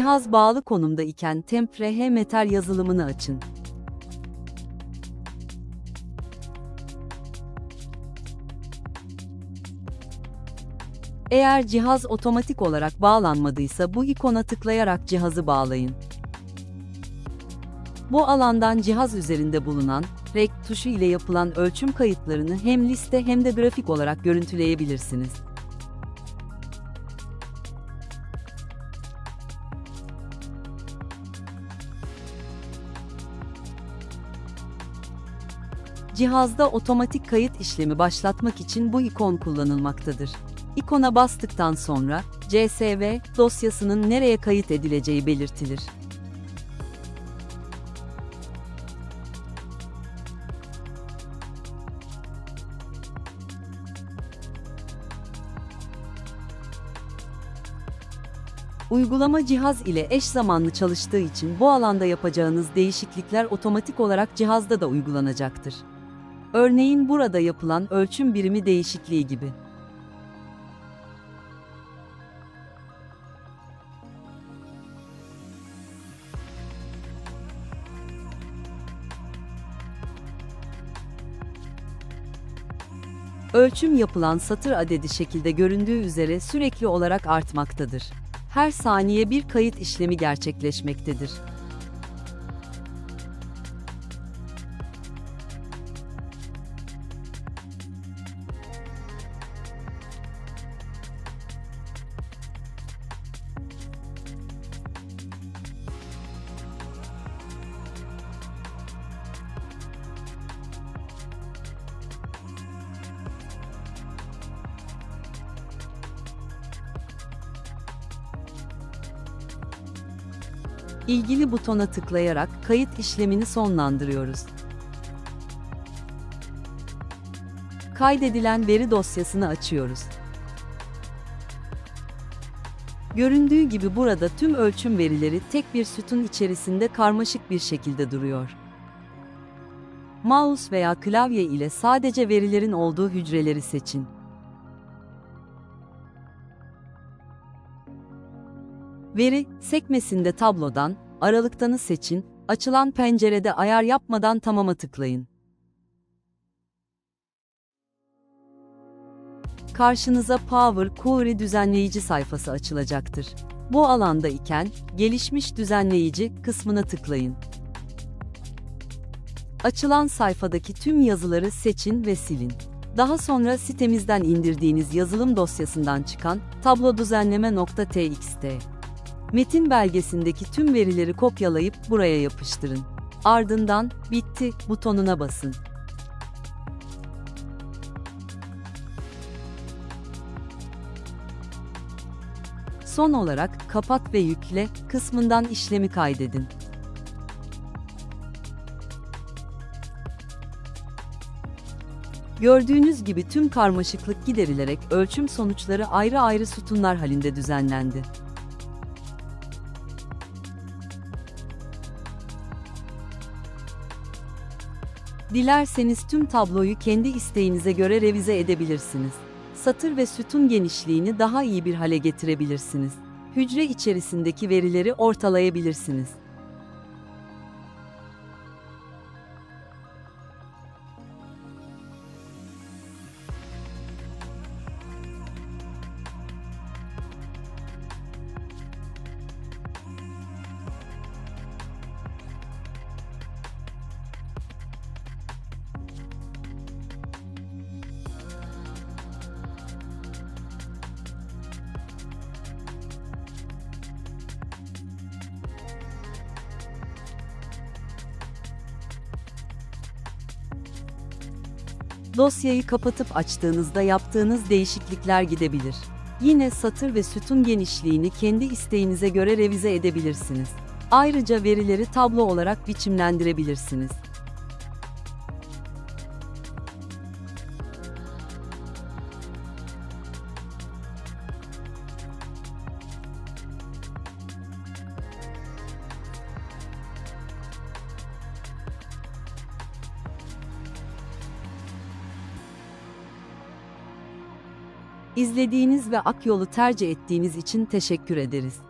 Cihaz bağlı konumda iken Temp-RH metal yazılımını açın. Eğer cihaz otomatik olarak bağlanmadıysa bu ikona tıklayarak cihazı bağlayın. Bu alandan cihaz üzerinde bulunan REC tuşu ile yapılan ölçüm kayıtlarını hem liste hem de grafik olarak görüntüleyebilirsiniz. Cihazda otomatik kayıt işlemi başlatmak için bu ikon kullanılmaktadır. İkona bastıktan sonra CSV dosyasının nereye kayıt edileceği belirtilir. Uygulama cihaz ile eş zamanlı çalıştığı için bu alanda yapacağınız değişiklikler otomatik olarak cihazda da uygulanacaktır. Örneğin burada yapılan ölçüm birimi değişikliği gibi. Ölçüm yapılan satır adedi şekilde göründüğü üzere sürekli olarak artmaktadır. Her saniye bir kayıt işlemi gerçekleşmektedir. İlgili butona tıklayarak kayıt işlemini sonlandırıyoruz. Kaydedilen veri dosyasını açıyoruz. Göründüğü gibi burada tüm ölçüm verileri tek bir sütun içerisinde karmaşık bir şekilde duruyor. Mouse veya klavye ile sadece verilerin olduğu hücreleri seçin. Veri sekmesinde tablodan aralıktanı seçin, açılan pencerede ayar yapmadan tamama tıklayın. Karşınıza Power Query düzenleyici sayfası açılacaktır. Bu alanda iken, gelişmiş düzenleyici kısmına tıklayın. Açılan sayfadaki tüm yazıları seçin ve silin. Daha sonra sitemizden indirdiğiniz yazılım dosyasından çıkan tablo düzenleme.txt Metin belgesindeki tüm verileri kopyalayıp buraya yapıştırın. Ardından bitti butonuna basın. Son olarak kapat ve yükle kısmından işlemi kaydedin. Gördüğünüz gibi tüm karmaşıklık giderilerek ölçüm sonuçları ayrı ayrı sütunlar halinde düzenlendi. Dilerseniz tüm tabloyu kendi isteğinize göre revize edebilirsiniz. Satır ve sütun genişliğini daha iyi bir hale getirebilirsiniz. Hücre içerisindeki verileri ortalayabilirsiniz. Dosyayı kapatıp açtığınızda yaptığınız değişiklikler gidebilir. Yine satır ve sütun genişliğini kendi isteğinize göre revize edebilirsiniz. Ayrıca verileri tablo olarak biçimlendirebilirsiniz. İzlediğiniz ve Akyol'u tercih ettiğiniz için teşekkür ederiz.